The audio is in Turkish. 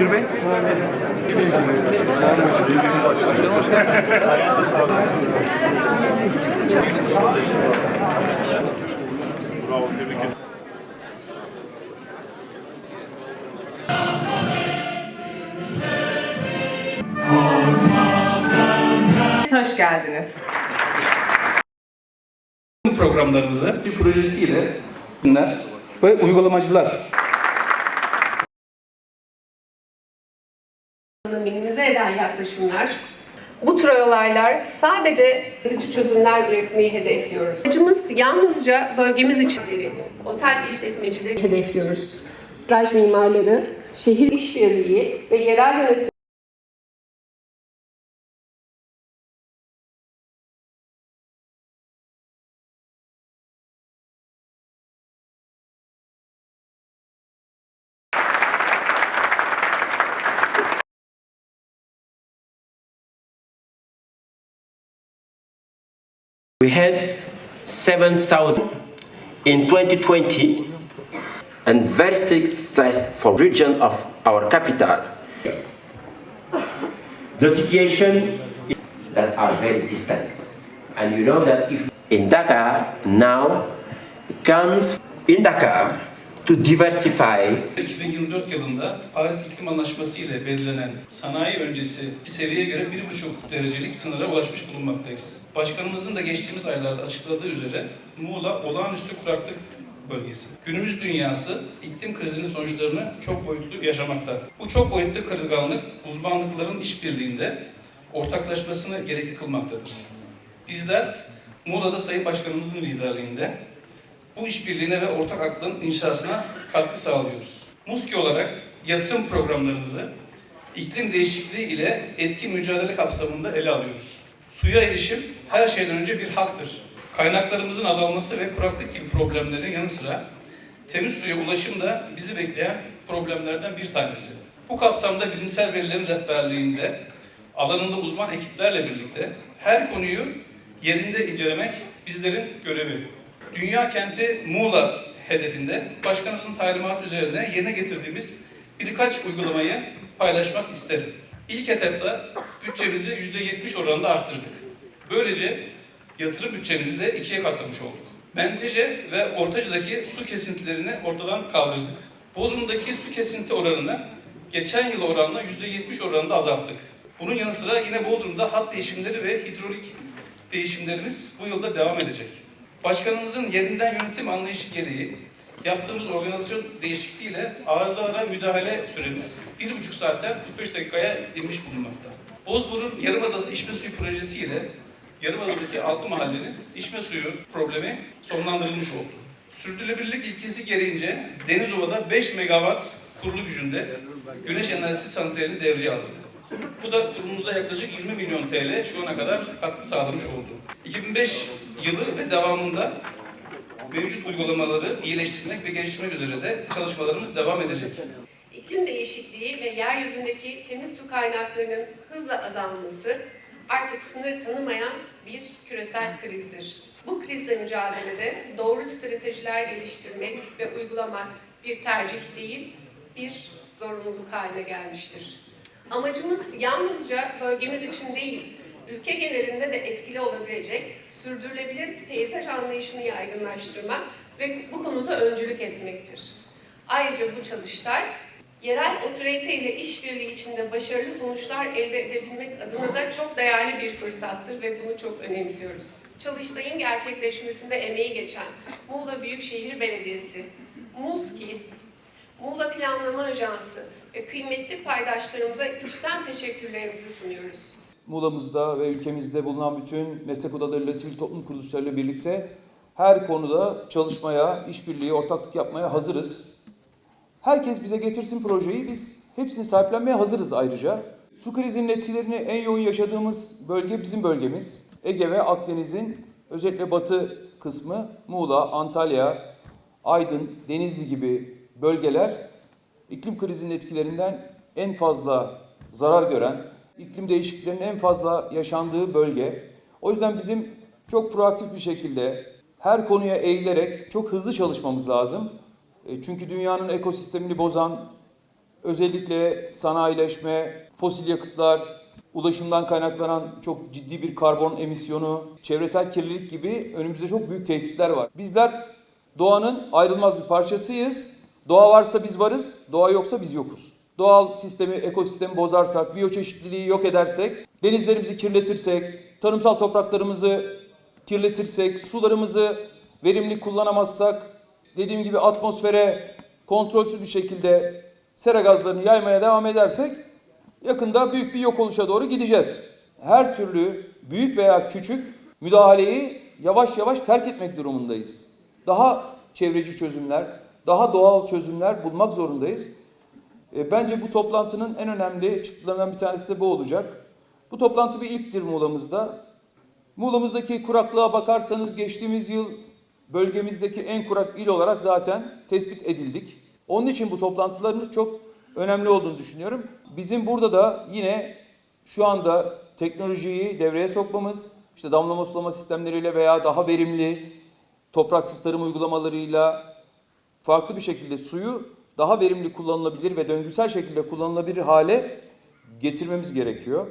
Özgür Bey. Hoş geldiniz. programlarımızı bir projesiyle bunlar ve uygulamacılar minimize eden yaklaşımlar. Bu tür olaylar sadece yaratıcı çözümler üretmeyi hedefliyoruz. Amacımız yalnızca bölgemiz için otel işletmecileri hedefliyoruz. Plaj mimarları, şehir işbirliği ve yerel yönetim We had 7,000 in 2020 and very strict stress for region of our capital. The situation is that are very distant. And you know that if in Dakar now comes in Dakar to diversify 2024 yılında Paris İklim Anlaşması ile belirlenen sanayi öncesi seviyeye göre 1,5 derecelik sınıra ulaşmış bulunmaktayız. Başkanımızın da geçtiğimiz aylarda açıkladığı üzere Muğla olağanüstü kuraklık bölgesi. Günümüz dünyası iklim krizinin sonuçlarını çok boyutlu yaşamakta. Bu çok boyutlu kırılganlık uzmanlıkların işbirliğinde ortaklaşmasını gerekli kılmaktadır. Bizler Muğla'da Sayın Başkanımızın liderliğinde bu işbirliğine ve ortak aklın inşasına katkı sağlıyoruz. MUSKİ olarak yatırım programlarımızı iklim değişikliği ile etkin mücadele kapsamında ele alıyoruz. Suya erişim her şeyden önce bir haktır. Kaynaklarımızın azalması ve kuraklık gibi problemlerin yanı sıra temiz suya ulaşım da bizi bekleyen problemlerden bir tanesi. Bu kapsamda bilimsel verilerin rehberliğinde alanında uzman ekiplerle birlikte her konuyu yerinde incelemek bizlerin görevi. Dünya kenti Muğla hedefinde başkanımızın talimatı üzerine yerine getirdiğimiz birkaç uygulamayı paylaşmak isterim. İlk etapta bütçemizi %70 oranında arttırdık. Böylece yatırım bütçemizi de ikiye katlamış olduk. Menteşe ve Ortaca'daki su kesintilerini ortadan kaldırdık. Bodrum'daki su kesinti oranını geçen yıl oranla %70 oranında azalttık. Bunun yanı sıra yine Bodrum'da hat değişimleri ve hidrolik değişimlerimiz bu yılda devam edecek. Başkanımızın yerinden yönetim anlayışı gereği yaptığımız organizasyon değişikliğiyle arıza ara müdahale süremiz 1,5 saatten 45 dakikaya inmiş bulunmakta. Bozburun Yarımadası İçme Suyu Projesi ile Yarımada'daki altı mahallenin içme suyu problemi sonlandırılmış oldu. Sürdürülebilirlik ilkesi gereğince Denizova'da 5 megawatt kurulu gücünde güneş enerjisi santralini devreye aldık. Bu da kurumumuza yaklaşık 20 milyon TL şu ana kadar katkı sağlamış oldu. 2005 yılı ve devamında mevcut uygulamaları iyileştirmek ve geliştirmek üzere de çalışmalarımız devam edecek. İklim değişikliği ve yeryüzündeki temiz su kaynaklarının hızla azalması artık sınır tanımayan bir küresel krizdir. Bu krizle mücadelede doğru stratejiler geliştirmek ve uygulamak bir tercih değil, bir zorunluluk haline gelmiştir. Amacımız yalnızca bölgemiz için değil, ülke genelinde de etkili olabilecek sürdürülebilir peyzaj anlayışını yaygınlaştırmak ve bu konuda öncülük etmektir. Ayrıca bu çalıştay, yerel otorite ile işbirliği içinde başarılı sonuçlar elde edebilmek adına da çok değerli bir fırsattır ve bunu çok önemsiyoruz. Çalıştayın gerçekleşmesinde emeği geçen Muğla Büyükşehir Belediyesi, MUSKİ, Muğla Planlama Ajansı ve kıymetli paydaşlarımıza içten teşekkürlerimizi sunuyoruz. Muğla'mızda ve ülkemizde bulunan bütün meslek odalarıyla, sivil toplum kuruluşlarıyla birlikte her konuda çalışmaya, işbirliği, ortaklık yapmaya hazırız. Herkes bize getirsin projeyi, biz hepsini sahiplenmeye hazırız ayrıca. Su krizinin etkilerini en yoğun yaşadığımız bölge bizim bölgemiz. Ege ve Akdeniz'in özellikle batı kısmı Muğla, Antalya, Aydın, Denizli gibi bölgeler iklim krizinin etkilerinden en fazla zarar gören, iklim değişikliklerinin en fazla yaşandığı bölge. O yüzden bizim çok proaktif bir şekilde her konuya eğilerek çok hızlı çalışmamız lazım. E, Çünkü dünyanın ekosistemini bozan özellikle sanayileşme, fosil yakıtlar, ulaşımdan kaynaklanan çok ciddi bir karbon emisyonu, çevresel kirlilik gibi önümüzde çok büyük tehditler var. Bizler doğanın ayrılmaz bir parçasıyız. Doğa varsa biz varız, doğa yoksa biz yokuz. Doğal sistemi, ekosistemi bozarsak, biyoçeşitliliği yok edersek, denizlerimizi kirletirsek, tarımsal topraklarımızı kirletirsek, sularımızı verimli kullanamazsak, dediğim gibi atmosfere kontrolsüz bir şekilde sera gazlarını yaymaya devam edersek yakında büyük bir yok oluşa doğru gideceğiz. Her türlü büyük veya küçük müdahaleyi yavaş yavaş terk etmek durumundayız. Daha çevreci çözümler, daha doğal çözümler bulmak zorundayız. E, bence bu toplantının en önemli çıktılarından bir tanesi de bu olacak. Bu toplantı bir ilktir Muğla'mızda. Muğla'mızdaki kuraklığa bakarsanız geçtiğimiz yıl bölgemizdeki en kurak il olarak zaten tespit edildik. Onun için bu toplantıların çok önemli olduğunu düşünüyorum. Bizim burada da yine şu anda teknolojiyi devreye sokmamız, işte damlama sulama sistemleriyle veya daha verimli topraksız tarım uygulamalarıyla farklı bir şekilde suyu daha verimli kullanılabilir ve döngüsel şekilde kullanılabilir hale getirmemiz gerekiyor.